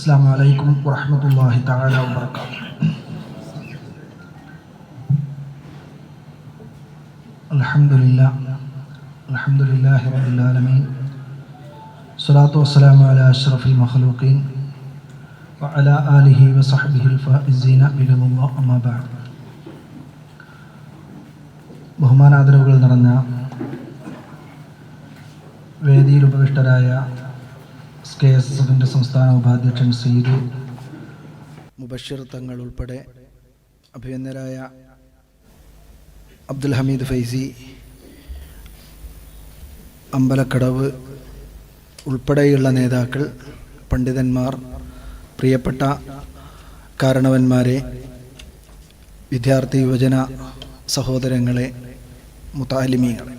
السلام عليكم ورحمة الله تعالى وبركاته الحمد لله الحمد لله رب العالمين الصلاة والسلام على أشرف المخلوقين وعلى آله وصحبه الفائزين برضا الله أما بعد ബഹുമാനാദരവുകൾ നിറഞ്ഞ വേദിയിൽ ഉപവിഷ്ടരായ S K സംസ്ഥാന ഉപാധ്യക്ഷൻ മുബഷിർ തങ്ങൾ ഉൾപ്പെടെ അഭിനന്ദരായ അബ്ദുൽ ഹമീദ് ഫൈസി അമ്പലക്കടവ് ഉൾപ്പെടെയുള്ള നേതാക്കൾ പണ്ഡിതന്മാർ പ്രിയപ്പെട്ട കാരണവന്മാരെ വിദ്യാർത്ഥി യുവജന സഹോദരങ്ങളെ മുത്താലിമീങ്ങളെ.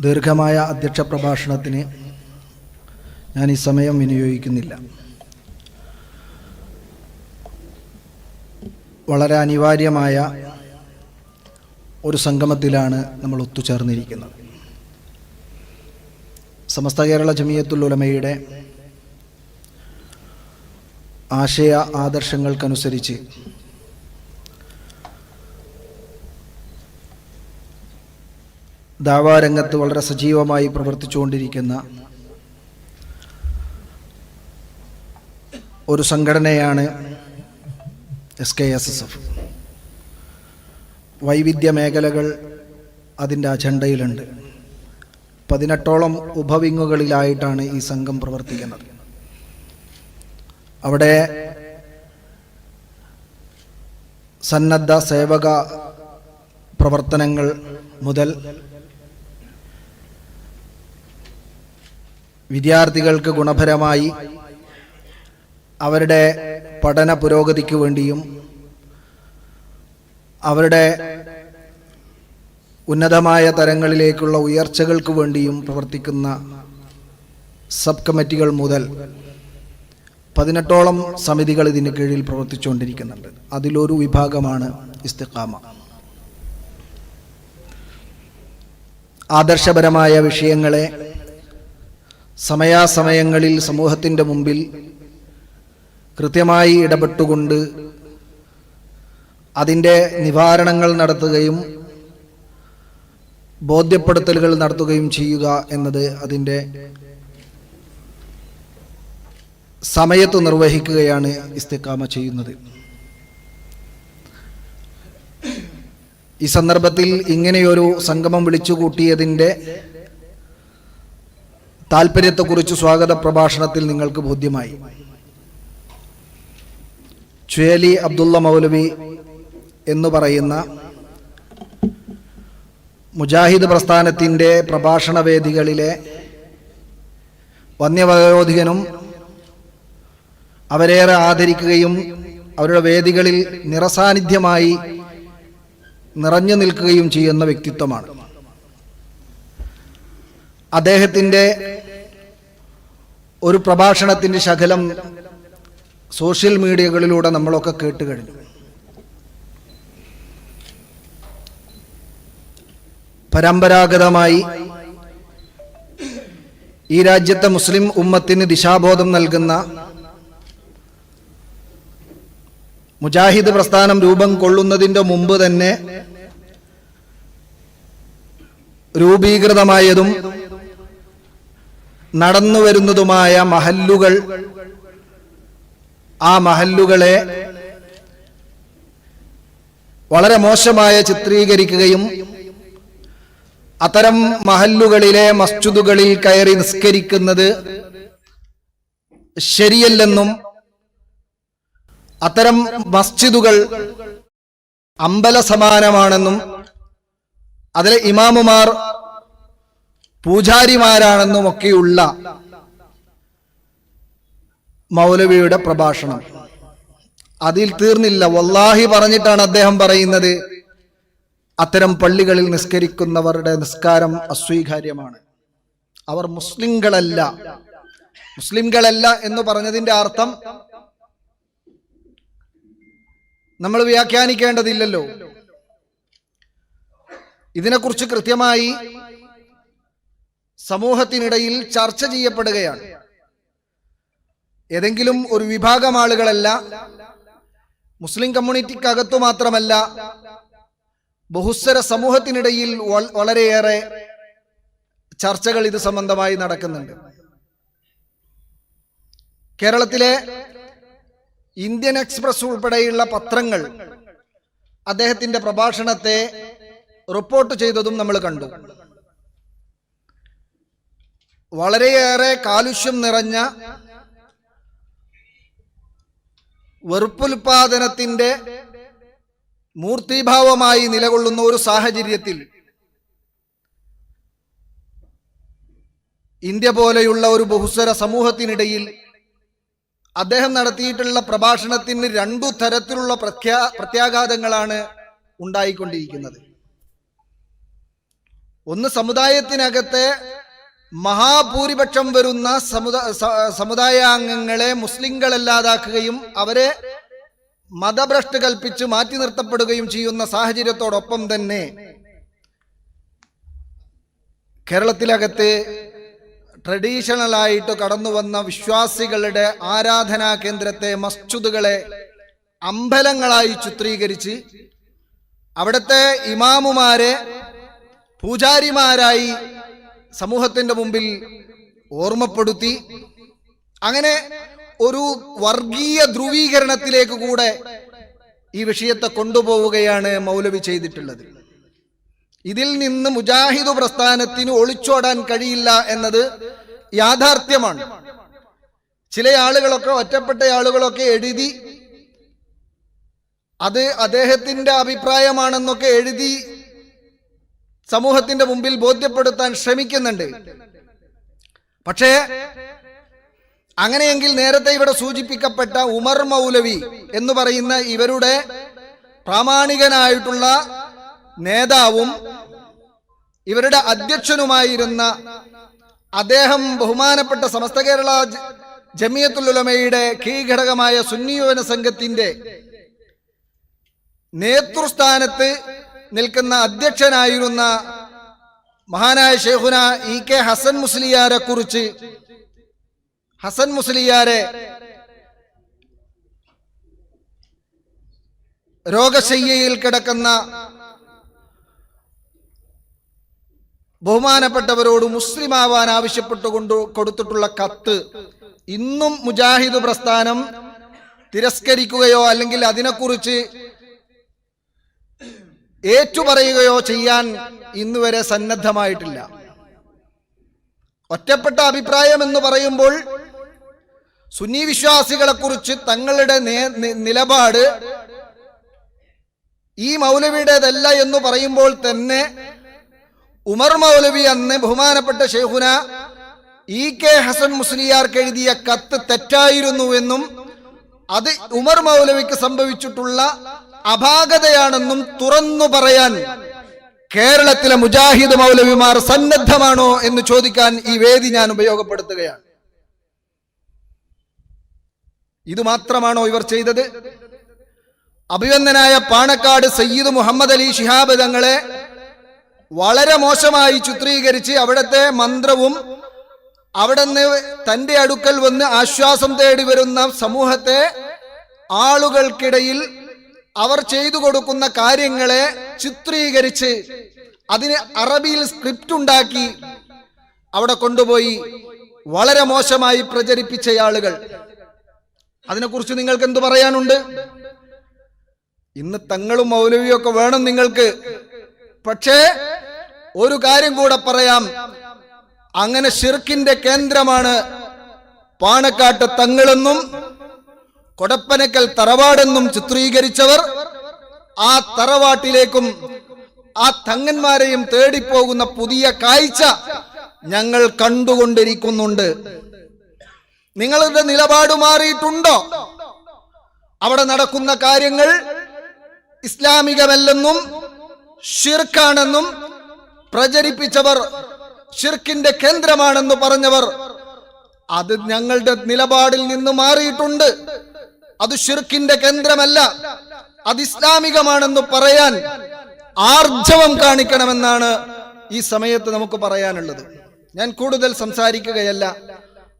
ദീർഘമായ അധ്യക്ഷ പ്രഭാഷണത്തിന് ഞാൻ ഈ സമയം വിനിയോഗിക്കുന്നില്ല. വളരെ അനിവാര്യമായ ഒരു സംഗമത്തിലാണ് നമ്മൾ ഒത്തുചേർന്നിരിക്കുന്നത്. സമസ്ത കേരള ജമിയത്തുൽ ഉലമയുടെ ആശയ ആദർശങ്ങൾക്കനുസരിച്ച് ദാവാരംഗത്ത് വളരെ സജീവമായി പ്രവർത്തിച്ചുകൊണ്ടിരിക്കുന്ന ഒരു സംഘടനയാണ് S K S S F വൈവിധ്യ മേഖലകൾ അതിന്റെ അജണ്ടയിലുണ്ട്. പതിനെട്ടോളം ഉപവിങ്ങുകളിലായിട്ടാണ് ഈ സംഘം പ്രവർത്തിക്കുന്നത്. അവിടെ സന്നദ്ധ സേവക പ്രവർത്തനങ്ങൾ മുതൽ വിദ്യാർത്ഥികൾക്ക് ഗുണപരമായി അവരുടെ പഠന പുരോഗതിക്ക് വേണ്ടിയും അവരുടെ ഉന്നതമായ തരങ്ങളിലേക്കുള്ള ഉയർച്ചകൾക്ക് വേണ്ടിയും പ്രവർത്തിക്കുന്ന സബ് കമ്മിറ്റികൾ മുതൽ പതിനെട്ടോളം സമിതികൾ ഇതിന് കീഴിൽ പ്രവർത്തിച്ചുകൊണ്ടിരിക്കുന്നുണ്ട്. അതിലൊരു വിഭാഗമാണ് ഇസ്തിഖാമ. ആദർശപരമായ വിഷയങ്ങളെ സമയാസമയങ്ങളിൽ സമൂഹത്തിന്റെ മുമ്പിൽ കൃത്യമായി ഇടപെട്ടുകൊണ്ട് അതിന്റെ നിവാരണങ്ങൾ നടത്തുകയും ബോധ്യപ്പെടുത്തലുകൾ നടത്തുകയും ചെയ്യുക എന്നത് അതിന്റെ സമയത്ത് നിർവഹിക്കുകയാണ് ഇസ്തിക്കാമ ചെയ്യുന്നത്. ഈ സന്ദർഭത്തിൽ ഇങ്ങനെയൊരു സംഗമം വിളിച്ചുകൂട്ടിയതിന്റെ താല്പര്യത്തെക്കുറിച്ച് സ്വാഗത പ്രഭാഷണത്തിൽ നിങ്ങൾക്ക് ബോധ്യമായി. ചുയലി അബ്ദുള്ള മൗലവി എന്ന് പറയുന്ന മുജാഹിദ് പ്രസ്ഥാനത്തിന്റെ പ്രഭാഷണ വേദികളിലെ വന്യവയോധികനും അവരേറെ ആദരിക്കുകയും അവരുടെ വേദികളിൽ നിറസാന്നിധ്യമായി നിറഞ്ഞു നിൽക്കുകയും ചെയ്യുന്ന വ്യക്തിത്വമാണ്. അദ്ദേഹത്തിന്റെ ഒരു പ്രഭാഷണത്തിന്റെ ശകലം സോഷ്യൽ മീഡിയകളിലൂടെ നമ്മളൊക്കെ കേട്ട് കഴിഞ്ഞു. പരമ്പരാഗതമായി ഈ രാജ്യത്തെ മുസ്ലിം ഉമ്മത്തിന് ദിശാബോധം നൽകുന്ന മുജാഹിദ് പ്രസ്ഥാനം രൂപം കൊള്ളുന്നതിന്റെ മുമ്പ് തന്നെ രൂപീകൃതമായതും നടന്നു വരുന്നതുമായ മഹല്ലുകൾ ആ മഹല്ലുകളെ വളരെ മോശമായ ചിത്രീകരിക്കുകയും അത്തരം മഹല്ലുകളിലെ മസ്ജിദുകളിൽ കയറി നിസ്കരിക്കുന്നത് ശരിയല്ലെന്നും അത്തരം മസ്ജിദുകൾ അമ്പല സമാനമാണെന്നും അതിലെ ഇമാമുമാർ പൂജാരിമാരാണെന്നും ഒക്കെയുള്ള മൗലവിയുടെ പ്രഭാഷണം. അതിൽ തീർന്നില്ല. വല്ലാഹി പറഞ്ഞിട്ടാണ് അദ്ദേഹം പറയുന്നത്. അത്തരം പള്ളികളിൽ നിസ്കരിക്കുന്നവരുടെ നിസ്കാരം അസ്വീകാര്യമാണ്. അവർ മുസ്ലിങ്ങളല്ല മുസ്ലിംകളല്ല എന്ന് പറഞ്ഞതിന്റെ അർത്ഥം നമ്മൾ വ്യാഖ്യാനിക്കേണ്ടതില്ലല്ലോ. ഇതിനെക്കുറിച്ച് കൃത്യമായി സമൂഹത്തിനിടയിൽ ചർച്ച ചെയ്യപ്പെടുകയാണ്. ഏതെങ്കിലും ഒരു വിഭാഗം ആളുകളല്ല മുസ്ലിം കമ്മ്യൂണിറ്റിക്കകത്തു മാത്രമല്ല ബഹുസ്വര സമൂഹത്തിനിടയിൽ വളരെയേറെ ചർച്ചകൾ ഇത് സംബന്ധമായി നടക്കുന്നുണ്ട്. കേരളത്തിലെ ഇന്ത്യൻ എക്സ്പ്രസ് ഉൾപ്പെടെയുള്ള പത്രങ്ങൾ അദ്ദേഹത്തിന്റെ പ്രഭാഷണത്തെ റിപ്പോർട്ട് ചെയ്തതും നമ്മൾ കണ്ടു. വളരെയേറെ കാലുഷ്യം നിറഞ്ഞ വെറുപ്പുൽപാദനത്തിന്റെ മൂർത്തിഭാവമായി നിലകൊള്ളുന്ന ഒരു സാഹചര്യത്തിൽ ഇന്ത്യ പോലെയുള്ള ഒരു ബഹുസ്വര സമൂഹത്തിനിടയിൽ അദ്ദേഹം നടത്തിയിട്ടുള്ള പ്രഭാഷണത്തിന് രണ്ടു തരത്തിലുള്ള പ്രത്യാ പ്രത്യാഘാതങ്ങളാണ് ഉണ്ടായിക്കൊണ്ടിരിക്കുന്നത്. ഒന്ന് സമുദായത്തിനകത്തെ മഹാഭൂരിപക്ഷം വരുന്ന സമുദാ സ- സമുദായാംഗങ്ങളെ മുസ്ലിങ്ങളല്ലാതാക്കുകയും അവരെ മതഭ്രഷ്ട് കൽപ്പിച്ച് മാറ്റി നിർത്തപ്പെടുകയും ചെയ്യുന്ന സാഹചര്യത്തോടൊപ്പം തന്നെ കേരളത്തിലകത്ത് ട്രഡീഷണൽ ആയിട്ട് കടന്നു വന്ന വിശ്വാസികളുടെ ആരാധനാ കേന്ദ്രത്തെ മസ്ജിദുകളെ അമ്പലങ്ങളായി ചിത്രീകരിച്ച് അവിടുത്തെ ഇമാമുമാരെ പൂജാരിമാരായി സമൂഹത്തിന്റെ മുമ്പിൽ ഓർമ്മപ്പെടുത്തി അങ്ങനെ ഒരു വർഗീയ ധ്രുവീകരണത്തിലേക്ക് കൂടെ ഈ വിഷയത്തെ കൊണ്ടുപോവുകയാണ് മൗലവി ചെയ്തിട്ടുള്ളത്. ഇതിൽ നിന്ന് മുജാഹിദ് പ്രസ്ഥാനത്തിന് ഒളിച്ചോടാൻ കഴിയില്ല എന്നത് യാഥാർത്ഥ്യമാണ്. ചില ആളുകളൊക്കെ ഒറ്റപ്പെട്ട ആളുകളൊക്കെ എഴുതി അത് അദ്ദേഹത്തിന്റെ അഭിപ്രായമാണെന്നൊക്കെ എഴുതി സമൂഹത്തിന്റെ മുമ്പിൽ ബോധ്യപ്പെടുത്താൻ ശ്രമിക്കുന്നുണ്ട്. പക്ഷേ അങ്ങനെയെങ്കിൽ നേരത്തെ ഇവിടെ സൂചിപ്പിക്കപ്പെട്ട ഉമർ മൗലവി എന്ന് പറയുന്ന ഇവരുടെ പ്രാമാണികനായിട്ടുള്ള നേതാവും ഇവരുടെ അധ്യക്ഷനുമായിരുന്ന അദ്ദേഹം ബഹുമാനപ്പെട്ട സമസ്ത കേരള ജ- ജമിയത്തുൽ ഉലമയുടെ കീഴ്ഘടകമായ സുന്നി യുവന സംഘത്തിന്റെ നേതൃസ്ഥാനത്ത് നിൽക്കുന്ന അധ്യക്ഷനായിരുന്ന മഹാനായ ഷെയ്ഖുന ഇ കെ ഹസൻ മുസ്ലിയാരെ കുറിച്ച് ഹസൻ മുസ്ലിയാരെ രോഗശയ്യയിൽ കിടക്കുന്ന ബഹുമാനപ്പെട്ടവരോട് മുസ്ലിം ആവാൻ ആവശ്യപ്പെട്ടുകൊണ്ട് കൊടുത്തിട്ടുള്ള കത്ത് ഇന്നും മുജാഹിദ് പ്രസ്ഥാനം തിരസ്കരിക്കുകയോ അല്ലെങ്കിൽ അതിനെക്കുറിച്ച് ഏറ്റുപറയുകയോ ചെയ്യാൻ ഇന്നുവരെ സന്നദ്ധമായിട്ടില്ല. ഒറ്റപ്പെട്ട അഭിപ്രായം എന്ന് പറയുമ്പോൾ സുന്നി വിശ്വാസികളെ കുറിച്ച് തങ്ങളുടെ നിലപാട് ഈ മൗലവിയുടേതല്ല എന്ന് പറയുമ്പോൾ തന്നെ ഉമർ മൗലവി അന്ന് ബഹുമാനപ്പെട്ട ഷെയ്ഖുന ഇ കെ ഹസൻ മുസ്ലിയാർക്ക് എഴുതിയ കത്ത് തെറ്റായിരുന്നു എന്നും അത് ഉമർ മൗലവിക്ക് സംഭവിച്ചിട്ടുള്ള അപാകതയാണെന്നും തുറന്നു പറയാൻ കേരളത്തിലെ മുജാഹിദ് മൗലവിമാർ സന്നദ്ധമാണോ എന്ന് ചോദിക്കാൻ ഈ വേദി ഞാൻ ഉപയോഗപ്പെടുത്തുകയാണ്. ഇത് മാത്രമാണോ ഇവർ ചെയ്തത്? അഭിവന്ദനായ പാണക്കാട് സയ്യിദ് മുഹമ്മദ് അലി ഷിഹാബ് തങ്ങളെ വളരെ മോശമായി ചിത്രീകരിച്ച് അവിടത്തെ മന്ത്രവും അവിടെ നിന്ന് തന്റെ അടുക്കൽ വന്ന് ആശ്വാസം തേടി വരുന്ന സമൂഹത്തെ ആളുകൾക്കിടയിൽ അവർ ചെയ്തു കൊടുക്കുന്ന കാര്യങ്ങളെ ചിത്രീകരിച്ച് അതിന് അറബിയിൽ സ്ക്രിപ്റ്റ് ഉണ്ടാക്കി അവിടെ കൊണ്ടുപോയി വളരെ മോശമായി പ്രചരിപ്പിച്ച ആളുകൾ. അതിനെക്കുറിച്ച് നിങ്ങൾക്ക് എന്തു പറയാനുണ്ട്? ഇന്ന് തങ്ങളും മൗലവിയൊക്കെ വേണം നിങ്ങൾക്ക്. പക്ഷേ ഒരു കാര്യം കൂടെ പറയാം. അങ്ങനെ ഷിർക്കിന്റെ കേന്ദ്രമാണ് പാണക്കാട്ട് തങ്ങളെന്നും കൊടപ്പനക്കൽ തറവാടെന്നും ചിത്രീകരിച്ചവർ ആ തറവാട്ടിലേക്കും ആ തങ്ങന്മാരെയും തേടിപ്പോകുന്ന പുതിയ കാഴ്ച ഞങ്ങൾ കണ്ടുകൊണ്ടിരിക്കുന്നുണ്ട്. നിങ്ങളുടെ നിലപാട് മാറിയിട്ടുണ്ടോ? അവിടെ നടക്കുന്ന കാര്യങ്ങൾ ഇസ്ലാമികമല്ലെന്നും ഷിർക്കാണെന്നും പ്രചരിപ്പിച്ചവർ ഷിർക്കിന്റെ കേന്ദ്രമാണെന്ന് പറഞ്ഞവർ അത് ഞങ്ങളുടെ നിലപാടിൽ നിന്ന് മാറിയിട്ടുണ്ട്. അത് ഷിർക്കിന്റെ കേന്ദ്രമല്ല അത് ഇസ്ലാമികമാണെന്ന് പറയാൻ ആർജവം കാണിക്കണമെന്നാണ് ഈ സമയത്ത് നമുക്ക് പറയാനുള്ളത്. ഞാൻ കൂടുതൽ സംസാരിക്കുകയല്ല.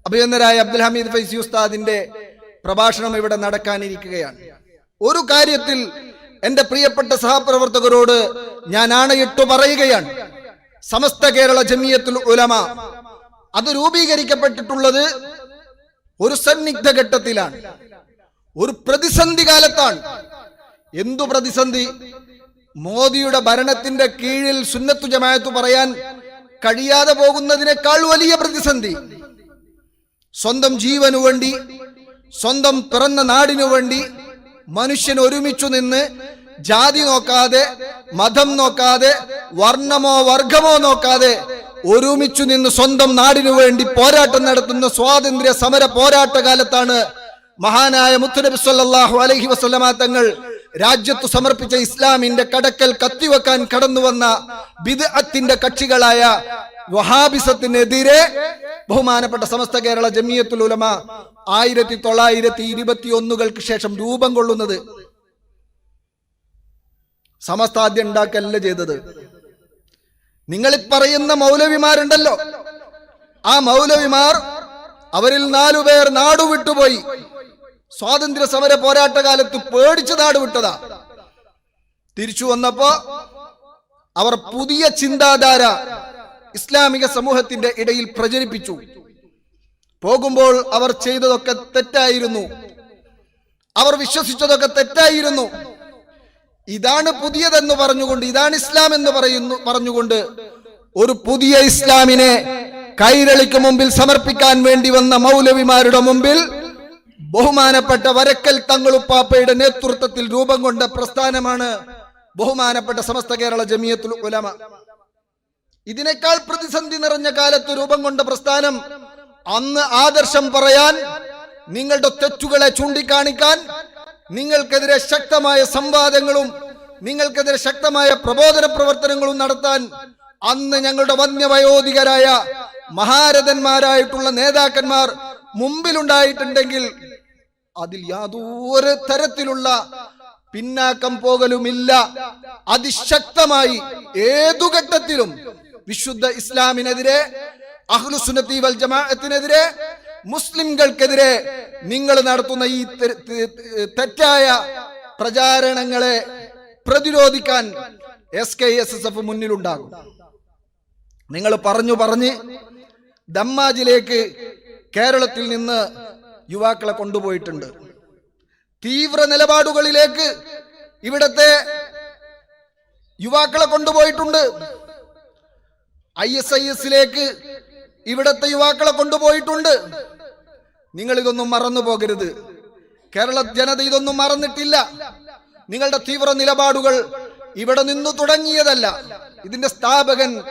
അഭിനന്ദരായ അബ്ദുൽ ഹമീദ് ഫൈസി ഉസ്താദിന്റെ പ്രഭാഷണം ഇവിടെ നടക്കാനിരിക്കുകയാണ്. ഒരു കാര്യത്തിൽ എന്റെ പ്രിയപ്പെട്ട സഹപ്രവർത്തകരോട് ഞാൻ ആണയിട്ടു പറയുകയാണ്. സമസ്ത കേരള ജമിയത്തുൽ ഉലമ അത് രൂപീകരിക്കപ്പെട്ടിട്ടുള്ളത് ഒരു സന്നിഗ്ധ ഘട്ടത്തിലാണ്. ഒരു പ്രതിസന്ധി കാലത്താണ്. എന്തു പ്രതിസന്ധി? മോദിയുടെ ഭരണത്തിന്റെ കീഴിൽ സുന്നത്തു ജമായത്ത് പറയാൻ കഴിയാതെ പോകുന്നതിനേക്കാൾ വലിയ പ്രതിസന്ധി. സ്വന്തം ജീവനു വേണ്ടി സ്വന്തം പിറന്ന നാടിനു വേണ്ടി മനുഷ്യൻ ഒരുമിച്ചു നിന്ന് ജാതി നോക്കാതെ മതം നോക്കാതെ വർണമോ വർഗമോ നോക്കാതെ ഒരുമിച്ചു നിന്ന് സ്വന്തം നാടിനു വേണ്ടി പോരാട്ടം നടത്തുന്ന സ്വാതന്ത്ര്യ സമര പോരാട്ട കാലത്താണ് മഹാനായ മുത്തുനബി സല്ലാഹു അലഹി വസല്ലമ തങ്ങൾ രാജ്യത്ത് സമർപ്പിച്ച ഇസ്ലാമിന്റെ കടക്കൽ കത്തിവെക്കാൻ കടന്നു വന്ന ബിദ്അത്തിന്റെ കക്ഷികളായ വഹാബിസത്തിനെതിരെ ബഹുമാനപ്പെട്ട സമസ്ത കേരള ജമിയത്തുൽ ഉലമ ആയിരത്തി തൊള്ളായിരത്തി ഇരുപത്തി ഒന്നുകൾക്ക് ശേഷം രൂപം കൊള്ളുന്നത് സമസ്ത ആദ്യം ഉണ്ടാക്കല്ല ചെയ്തത്. നിങ്ങൾ പറയുന്ന മൗലവിമാരുണ്ടല്ലോ. ആ മൗലവിമാർ അവരിൽ നാലുപേർ നാടുവിട്ടുപോയി. സ്വാതന്ത്ര്യ സമര പോരാട്ട കാലത്ത് പേടിച്ച് നാടുവിട്ടതാ തിരിച്ചു വന്നപ്പോ അവർ പുതിയ ചിന്താധാര ഇസ്ലാമിക സമൂഹത്തിന്റെ ഇടയിൽ പ്രചരിപ്പിച്ചു. പോകുമ്പോൾ അവർ ചെയ്തതൊക്കെ തെറ്റായിരുന്നു. അവർ വിശ്വസിച്ചതൊക്കെ തെറ്റായിരുന്നു. ഇതാണ് പുതിയതെന്ന് പറഞ്ഞുകൊണ്ട് ഇതാണ് ഇസ്ലാം എന്ന് പറയുന്നു പറഞ്ഞുകൊണ്ട് ഒരു പുതിയ ഇസ്ലാമിനെ കൈരളിക്ക് മുമ്പിൽ സമർപ്പിക്കാൻ വേണ്ടി വന്ന മൗലവിമാരുടെ മുമ്പിൽ ബഹുമാനപ്പെട്ട വരക്കൽ തങ്ങളുപ്പാപ്പയുടെ നേതൃത്വത്തിൽ രൂപം കൊണ്ട പ്രസ്ഥാനമാണ് ബഹുമാനപ്പെട്ട സമസ്ത കേരള ജമിയത്തുൽ ഉലമ. ഇതിനേക്കാൾ പ്രതിസന്ധി നിറഞ്ഞ കാലത്ത് രൂപം കൊണ്ട പ്രസ്ഥാനം അന്ന് ആദർശം പറയാൻ നിങ്ങളുടെ തെറ്റുകളെ ചൂണ്ടിക്കാണിക്കാൻ നിങ്ങൾക്കെതിരെ ശക്തമായ സംവാദങ്ങളും നിങ്ങൾക്കെതിരെ ശക്തമായ പ്രബോധന പ്രവർത്തനങ്ങളും നടത്താൻ അന്ന് ഞങ്ങളുടെ വന്യവയോധികരായ മഹാരഥന്മാരായിട്ടുള്ള നേതാക്കന്മാർ മുമ്പിലുണ്ടായിട്ടുണ്ടെങ്കിൽ അതിൽ യാതൊരു തരത്തിലുള്ള പിന്നാക്കം പോകലുമില്ല. അതിശക്തമായി ഏതു ഘട്ടത്തിലും വിശുദ്ധ ഇസ്ലാമിനെതിരെ അഹ്ലുസുനത്തി വൽ ജമാഅത്തിനെതിരെ മുസ്ലിംകൾക്കെതിരെ നിങ്ങൾ നടത്തുന്ന ഈ തെറ്റായ പ്രചാരണങ്ങളെ പ്രതിരോധിക്കാൻ S K S S F മുന്നിലുണ്ടാകും. നിങ്ങൾ പറഞ്ഞു പറഞ്ഞ് ദമ്മാജിലേക്ക് കേരളത്തിൽ നിന്ന് യുവാക്കളെ കൊണ്ടുപോയിട്ടുണ്ട്. തീവ്ര നിലപാടുകളിലേക്ക് ഇവിടത്തെ യുവാക്കളെ കൊണ്ടുപോയിട്ടുണ്ട്. ഐ എസ് ഐ എസിലേക്ക് ഇവിടത്തെ യുവാക്കളെ കൊണ്ടുപോയിട്ടുണ്ട്. നിങ്ങൾ ഇതൊന്നും മറന്നു പോകരുത്. കേരള ജനത ഇതൊന്നും മറന്നിട്ടില്ല. നിങ്ങളുടെ തീവ്ര നിലപാടുകൾ ഇവിടെ നിന്നു തുടങ്ങിയതല്ല. ഇതിന്റെ സ്ഥാപകൻ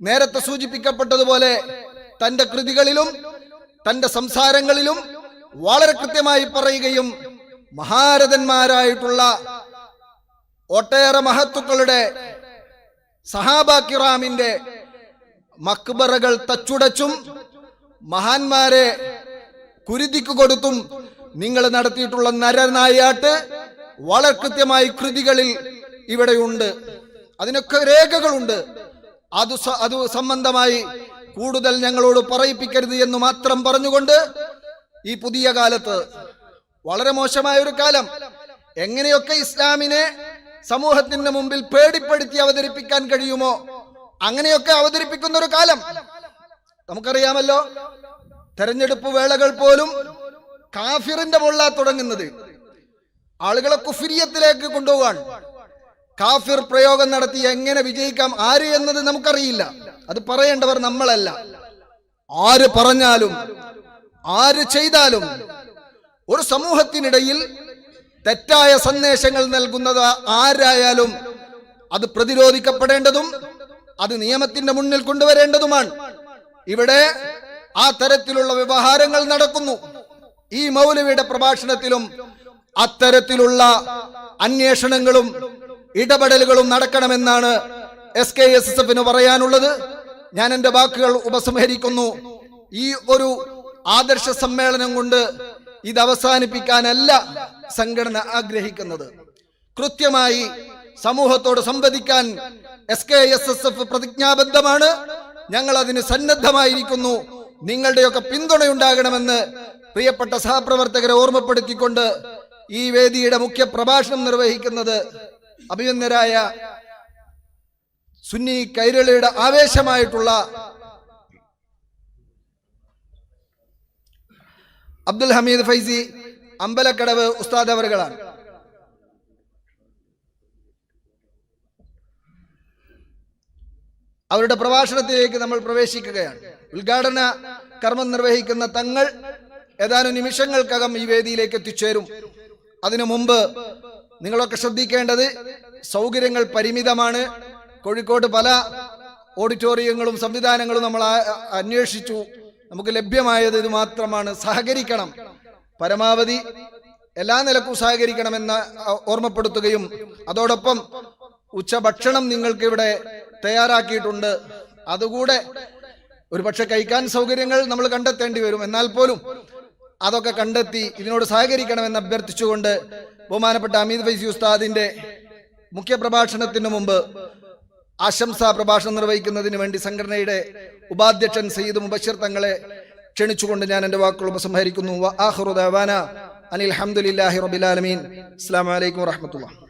നേരത്തെ സൂചിപ്പിക്കപ്പെട്ടതുപോലെ തന്റെ കൃതികളിലും തന്റെ സംസാരങ്ങളിലും വളരെ കൃത്യമായി പറയുകയും മഹാരഥന്മാരായിട്ടുള്ള ഒട്ടേറെ മഹത്തുക്കളുടെ സഹാബാക്കിറാമിന്റെ കിറാമിന്റെ മക്ബറകൾ തച്ചുടച്ചും മഹാന്മാരെ കുരുതിക്ക് കൊടുത്തും നിങ്ങൾ നടത്തിയിട്ടുള്ള നരനായാട്ട് വളരെ കൃത്യമായി കൃതികളിൽ ഇവിടെയുണ്ട്. അതിനൊക്കെ രേഖകളുണ്ട്. അത് അത് സംബന്ധമായി കൂടുതൽ ഞങ്ങളോട് പറയിപ്പിക്കരുത് എന്ന് മാത്രം പറഞ്ഞുകൊണ്ട് ഈ പുതിയ കാലത്ത് വളരെ മോശമായ ഒരു കാലം. എങ്ങനെയൊക്കെ ഇസ്ലാമിനെ സമൂഹത്തിന്റെ മുമ്പിൽ പേടിപ്പെടുത്തി അവതരിപ്പിക്കാൻ കഴിയുമോ? അങ്ങനെയൊക്കെ അവതരിപ്പിക്കുന്ന ഒരു കാലം. നമുക്കറിയാമല്ലോ തെരഞ്ഞെടുപ്പ് വേളകൾ പോലും കാഫിറിന്റെ മുള്ള തുടങ്ങുന്നത്. ആളുകളെ കുഫിരിയത്തിലേക്ക് കൊണ്ടുപോകാൻ കാഫിർ പ്രയോഗം നടത്തി എങ്ങനെ വിജയിക്കാം ആര് എന്നത് നമുക്കറിയില്ല. അത് പറയേണ്ടവർ നമ്മളല്ല. ആര് പറഞ്ഞാലും ആര് ചെയ്താലും ഒരു സമൂഹത്തിനിടയിൽ തെറ്റായ സന്ദേശങ്ങൾ നൽകുന്നത് ആരായാലും അത് പ്രതിരോധിക്കപ്പെടേണ്ടതും അത് നിയമത്തിന്റെ മുന്നിൽ കൊണ്ടുവരേണ്ടതുമാണ്. ഇവിടെ ആ തരത്തിലുള്ള വ്യവഹാരങ്ങൾ നടക്കുന്നു. ഈ മൗലവിയുടെ പ്രഭാഷണത്തിലും അത്തരത്തിലുള്ള അന്വേഷണങ്ങളും ഇടപെടലുകളും നടക്കണമെന്നാണ് എസ് കെ എസ് എസ് എഫിന് പറയാനുള്ളത്. ഞാൻ എന്റെ വാക്കുകൾ ഉപസംഹരിക്കുന്നു. ഈ ഒരു ആദർശ സമ്മേളനം കൊണ്ട് ഇത് അവസാനിപ്പിക്കാനല്ല സംഘടന ആഗ്രഹിക്കുന്നത്. കൃത്യമായി സമൂഹത്തോട് സംവദിക്കാൻ S K S S F പ്രതിജ്ഞാബദ്ധമാണ്. ഞങ്ങൾ അതിന് സന്നദ്ധമായിരിക്കുന്നു. നിങ്ങളുടെയൊക്കെ പിന്തുണയുണ്ടാകണമെന്ന് പ്രിയപ്പെട്ട സഹപ്രവർത്തകരെ ഓർമ്മപ്പെടുത്തിക്കൊണ്ട് ഈ വേദിയുടെ മുഖ്യ പ്രഭാഷണം നിർവഹിക്കുന്നത് അഭിനന്ദരായ സുന്നി കൈരളിയുടെ ആവേശമായിട്ടുള്ള അബ്ദുൽ ഹമീദ് ഫൈസി അമ്പലക്കടവ് ഉസ്താദ് അവറുകളാണ്. അവരുടെ പ്രഭാഷണത്തിലേക്ക് നമ്മൾ പ്രവേശിക്കുകയാണ്. ഉദ്ഘാടന കർമ്മം നിർവഹിക്കുന്ന തങ്ങൾ ഏതാനും നിമിഷങ്ങൾക്കകം ഈ വേദിയിലേക്ക് എത്തിച്ചേരും. അതിനു മുമ്പ് നിങ്ങളൊക്കെ ശ്രദ്ധിക്കേണ്ടത് സൗകര്യങ്ങൾ പരിമിതമാണ്. കോഴിക്കോട് പല ഓഡിറ്റോറിയങ്ങളും സംവിധാനങ്ങളും നമ്മൾ അന്വേഷിച്ചു. നമുക്ക് ലഭ്യമായത് ഇത് മാത്രമാണ്. സഹകരിക്കണം. പരമാവധി എല്ലാ നിലക്കും സഹകരിക്കണമെന്ന് ഓർമ്മപ്പെടുത്തുകയും അതോടൊപ്പം ഉച്ചഭക്ഷണം നിങ്ങൾക്ക് ഇവിടെ തയ്യാറാക്കിയിട്ടുണ്ട്. അതുകൂടെ ഒരു പക്ഷെ കഴിക്കാൻ സൗകര്യങ്ങൾ നമ്മൾ കണ്ടെത്തേണ്ടി വരും. എന്നാൽ പോലും അതൊക്കെ കണ്ടെത്തി ഇതിനോട് സഹകരിക്കണമെന്ന് അഭ്യർത്ഥിച്ചുകൊണ്ട് ബഹുമാനപ്പെട്ട അമീദ് ഫൈസി ഉസ്താദിന്റെ മുഖ്യ പ്രഭാഷണത്തിന് മുമ്പ് ആശംസാ പ്രഭാഷണം നിർവഹിക്കുന്നതിന് വേണ്ടി സംഘടനയുടെ ഉപാധ്യക്ഷൻ സയ്യിദ് മുബഷിർ തങ്ങളെ ക്ഷണിച്ചുകൊണ്ട് ഞാൻ എന്റെ വാക്കുകൾ ഉപസംഹരിക്കുന്നു. അനിൽ ഹംദുലില്ലാഹി റബ്ബിൽ ആലമീൻ. അസ്സലാമു അലൈക്കും വറഹ്മത്തുള്ളാഹി.